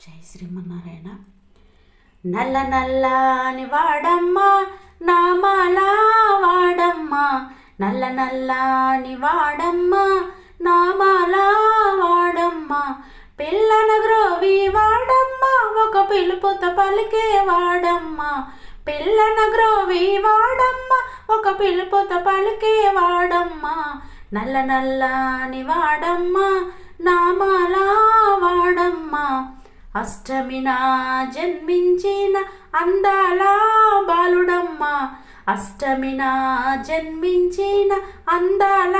జై శ్రీమన్నారాయణ. నల్ల నల్లని వాడమ్మా నామాలా వాడమ్మా. నల్ల నల్లని వాడమ్మా నామాలా వాడమ్మా. పిల్లన గ్రోవి వాడమ్మా ఒక పిలుపుత పలికే వాడమ్మా. పిల్లన గ్రోవి వాడమ్మా ఒక పిలుపుత పలికే వాడమ్మా. నల్ల నల్లని వాడమ్మా నామాలా వాడమ్మా. అష్టమిన జన్మించిన అందాల బాలుడమ్మ. అష్టమిన జన్మించిన అందాల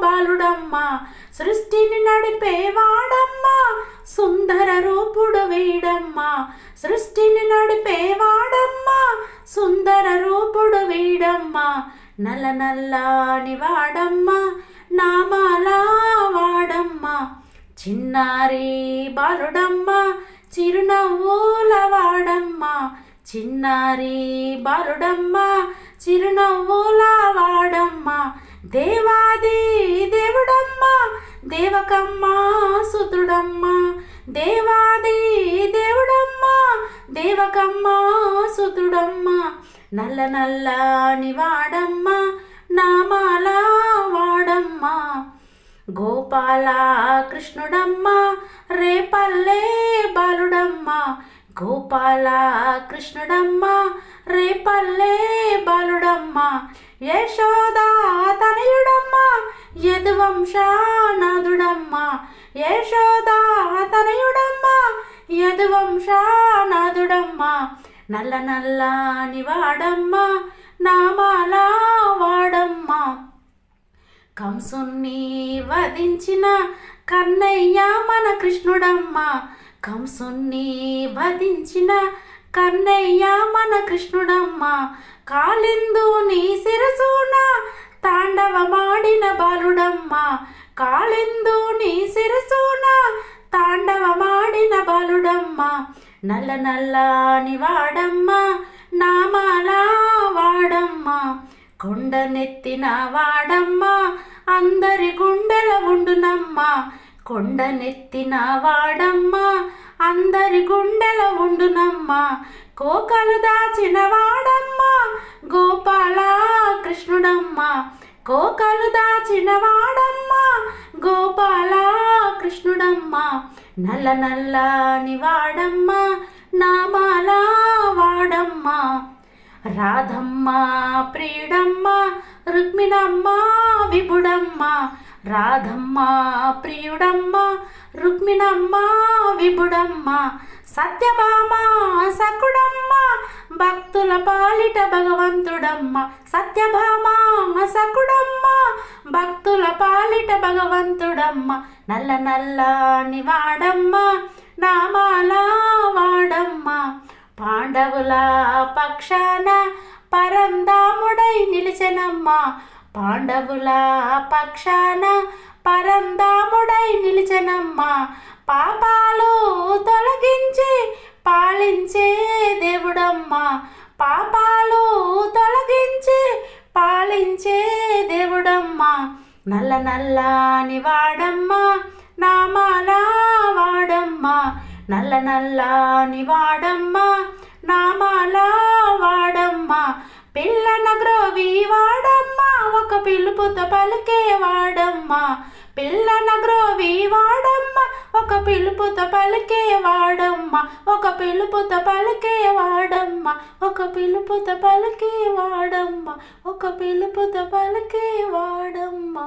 బాలుడమ్మ. సృష్టిని నడిపేవాడమ్మ సుందర రూపుడు వీడమ్మ. సృష్టిని నడిపేవాడమ్మ సుందర రూపుడు వీడమ్మ. నల్ల నల్లాని వాడమ్మ చిన్నారి బాలుడమ్మ చిరునవ్వుల వాడమ్మ చిన్నారి బాలుడమ్మ చిరునవ్వుల వాడమ్మ దేవాది దేవుడమ్మ దేవకమ్మ సుతుడమ్మ. దేవాది దేవుడమ్మ దేవకమ్మ సుతుడమ్మ. నల్ల నల్లని వాడమ్మ నామాల వాడమ్మ. గోపాల కృష్ణుడమ్మ రేపల్లే బాలుడమ్మ. గోపాల కృష్ణుడమ్మ రేపల్లే బాలుడమ్మ. యశోదా తనయుడమ్మ యదువంశానాథుడమ్మ. యశోదా తనయుడమ్మ యదువంశానాథుడమ్మ. నల్ల నల్ల వాడమ్మ నామాలా కంసుణ్ణి వధించిన కన్నయ్య మన కృష్ణుడమ్మ. కంసుణ్ణి వధించిన కన్నయ్య మన కృష్ణుడమ్మ. కాలిందు నీ శిరసున తాండవమాడిన బాలుడమ్మ. కాలిందు నీ శిరసున తాండవమాడిన బాలుడమ్మ. నల్ల నల్లని వాడమ్మ నామాలా వాడమ్మ. కొండనెత్తిన వాడమ్మ అందరి గుండెల ఉండునమ్మ. కొండనెత్తిన వాడమ్మ అందరి గుండెల ఉండునమ్మ. కోకలు దాచిన వాడమ్మ గోపాల కృష్ణుడమ్మ. కోకలు దాచిన వాడమ్మ గోపాల కృష్ణుడమ్మ. నల్ల నల్లని వాడమ్మ నామాల వాడమ్మ. రాధమ్మ ప్రియుడమ్మ రుక్మిణమ్మ విభుడమ్మ. రాధమ్మ ప్రియుడమ్మ రుక్మిణమ్మ విభుడమ్మ. సత్యభామ సకుడమ్మ భక్తుల పాలిట భగవంతుడమ్మ. సత్యభామ సకుడమ్మ భక్తుల పాలిట భగవంతుడమ్మ. నల్ల నల్ల నివాడమ్మ నామాలా పాండవుల పక్షాన పరందాముడై నిలిచెనమ్మా. పాండవుల పక్షాన పరందాముడై నిలిచెనమ్మా. పాపాలు తొలగించి పాలించే దేవుడమ్మా. పాపాలు తొలగించి పాలించే దేవుడమ్మా. నల్ల నల్లని వాడమ్మ నామాలా వాడమ్మా. నల్ల నల్లని వాడమ్మ నామాల వాడమ్మ. పిల్లన గ్రోవి వాడమ్మ. ఒక పిలుపుతో పలికే వాడమ్మ. పిల్లన గ్రోవి వాడమ్మ. ఒక పిలుపుతో పలికే వాడమ్మ. ఒక పిలుపుతో పలికే వాడమ్మ. ఒక పిలుపుతో పలికే వాడమ్మ. ఒక పిలుపుతో పలికే వాడమ్మ.